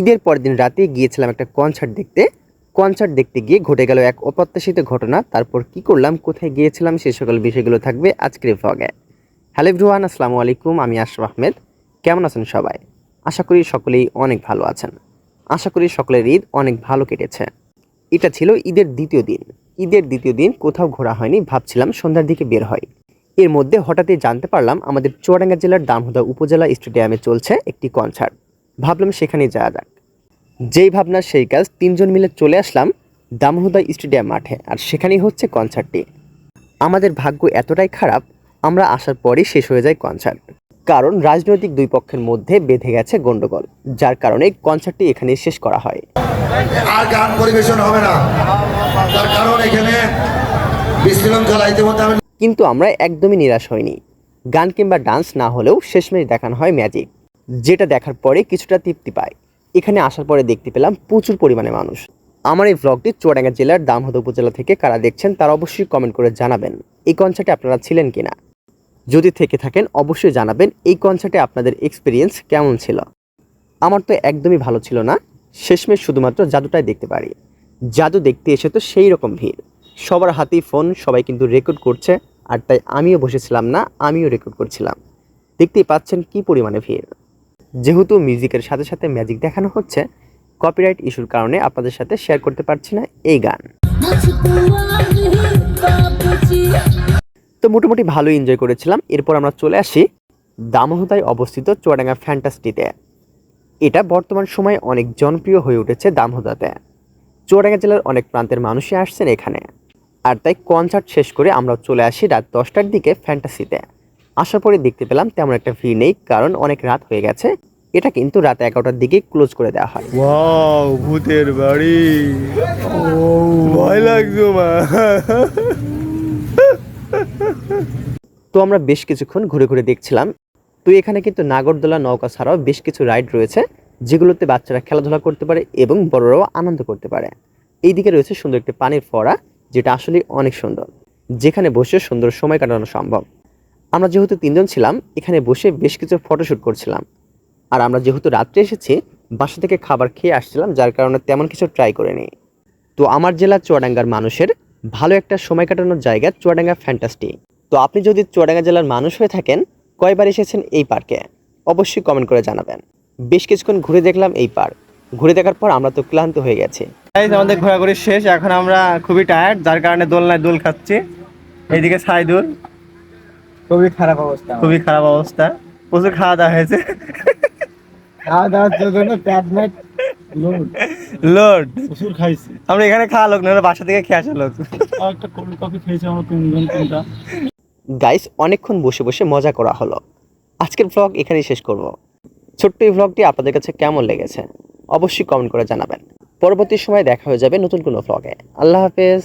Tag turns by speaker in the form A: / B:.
A: ঈদের পরের দিন রাতে গিয়েছিলাম একটা কনসার্ট দেখতে। কনসার্ট দেখতে গিয়ে ঘটে গেল এক অপ্রত্যাশিত ঘটনা। তারপর কি করলাম? কোথায় গিয়েছিলাম? সে সকল বিষয়গুলো থাকবে আজকের ভ্লগে হ্যালো এভরিওয়ান আসসালামু আলাইকুম। আমি আশরাফ আহমেদ। কেমন আছেন সবাই? আশা করি সকলেই অনেক ভালো আছেন। আশা করি সকলের ঈদ অনেক ভালো কেটেছে। এটা ছিল ঈদের দ্বিতীয় দিন। ঈদের দ্বিতীয় দিন কোথাও ঘোরা হয়নি, ভাবছিলাম সন্ধ্যার দিকে বের হয় এর মধ্যে হঠাৎই জানতে পারলাম আমাদের চুয়াডাঙ্গা জেলার দামোদা উপজেলা স্টেডিয়ামে চলছে একটি কনসার্ট ভাবলাম সেখানে যাওয়া যাক। যেই ভাবনা সেই কাজ তিনজন মিলে চলে আসলাম দামোদা স্টেডিয়াম মাঠে আর সেখানেই হচ্ছে কনসার্টটি আমাদের ভাগ্য এতটাই খারাপ আমরা আসার পরই শেষ হয়ে যায় কনসার্ট কারণ রাজনৈতিক দুই পক্ষের মধ্যে বেঁধে গেছে গন্ডগোল যার কারণে কনসার্টটি এখানে শেষ করা হয়।
B: আর গান পরিবেশন হবে না। তার কারণ এখানে
A: কিন্তু আমরা একদমই নিরাশ হইনি। গান কিংবা ডান্স না হলেও শেষমেশ দেখানো হয় ম্যাজিক যেটা দেখার পরে কিছুটা তৃপ্তি পায়। এখানে আসার পরে দেখতে পেলাম প্রচুর পরিমাণে মানুষ। আমার এই ব্লগটি চুয়াডাঙ্গা জেলার দামহদ উপজেলা থেকে কারা দেখছেন তারা অবশ্যই কমেন্ট করে জানাবেন। এই কনসার্টে আপনারা ছিলেন কিনা? যদি থেকে থাকেন, অবশ্যই জানাবেন এই কনসার্টে আপনাদের এক্সপিরিয়েন্স কেমন ছিল। আমার তো একদমই ভালো ছিল না। শেষমেশ শুধুমাত্র জাদুটাই দেখতে পারি। জাদু দেখতে এসে তো সেই রকম ভিড়। সবার হাতেই ফোন সবাই কিন্তু রেকর্ড করছে, আর তাই আমিও বসেছিলাম না, আমিও রেকর্ড করছিলাম। দেখতেই পাচ্ছেন কি পরিমাণে ভিড়। যেহেতু মিউজিকের সাথে সাথে ম্যাজিক দেখানো হচ্ছে কপিরাইট ইস্যুর কারণে আপনাদের সাথে শেয়ার করতে পারছি না এই গান। তো মোটামুটি ভালোই এনজয় করেছিলাম। এরপর আমরা চলে আসি দামোহতায় অবস্থিত চুয়াডাঙ্গা ফ্যান্টাসিটিতে এটা বর্তমান সময়ে অনেক জনপ্রিয় হয়ে উঠেছে দামোহদাতে চুয়াডাঙ্গা জেলার অনেক প্রান্তের মানুষই আসছেন এখানে। আর তাই কনসার্ট শেষ করে আমরা চলে আসি রাত দশটার দিকে ফ্যান্টাসিতে আসার পরে দেখতে পেলাম তেমন একটা ভিড় নেই কারণ অনেক রাত হয়ে গেছে। এটা কিন্তু রাত এগারোটার দিকে ক্লোজ করে দেওয়া হয়।
C: ওয়াও ভূতের বাড়ি। ভয় লাগছে মা।
A: তো আমরা বেশ কিছুক্ষণ ঘুরে ঘুরে দেখছিলাম। তো এখানে কিন্তু নাগরদোলা নৌকা ছাড়াও বেশ কিছু রাইড রয়েছে যেগুলোতে বাচ্চারা খেলাধুলা করতে পারে এবং বড়রাও আনন্দ করতে পারে। এইদিকে রয়েছে সুন্দর একটি পানির ফোয়ারা যেটা আসলে অনেক সুন্দর যেখানে বসে সুন্দর সময় কাটানো সম্ভব। আমরা যেহেতু তিনজন ছিলাম, এখানে বসে বেশ কিছু ফটোশ্যুট করছিলাম। আর আমরা যেহেতু রাত্রে এসেছি, বাসা থেকে খাবার খেয়ে আসছিলাম, যার কারণে তেমন কিছু ট্রাই করিনি। তো আমার জেলা চুয়াডাঙ্গার মানুষের ভালো একটা সময় কাটানোর জায়গা চুয়াডাঙ্গা ফ্যান্টাস্টি তো আপনি যদি চুয়াডাঙ্গা জেলার মানুষ হয়ে থাকেন, কয়বার এসেছেন এই পার্কে? অবশ্যই কমেন্ট করে জানাবেন। বেশ কিছুক্ষণ ঘুরে দেখলাম এই পার্ক। ঘুরে দেখার পর আমরা তো ক্লান্ত হয়ে গেছি।
C: আমাদের ঘোরাঘুরি শেষ, এখন আমরা খুবই টায়ার্ড যার কারণে দোলনায় দোল খাচ্ছি। এইদিকে সাইদুল।
D: খুবই খারাপ অবস্থা
C: খুবই খারাপ অবস্থা। প্রচুর খাওয়া দাওয়া হয়েছে।
D: খাওয়া দাওয়ার জন্য ম্যাট লোড
C: লোড
D: প্রচুর খাইছি।
C: আমরা এখানে খাওয়া লোক না বাসা থেকে খেয়ে আসা লোক।
D: একটা কোল্ড কফি খেয়েছি আমরা তিনজন তিনটা।
A: গাইস অনেকক্ষণ বসে বসে মজা করা হলো। আজকের ভ্লগ এখানেই শেষ করব। ছোট্ট এই ভ্লগটি আপনাদের কাছে কেমন লেগেছে? অবশ্যই কমেন্ট করে জানাবেন। পরবর্তী সময় দেখা হয়ে যাবে নতুন কোনো ভ্লগে আল্লাহ হাফেজ।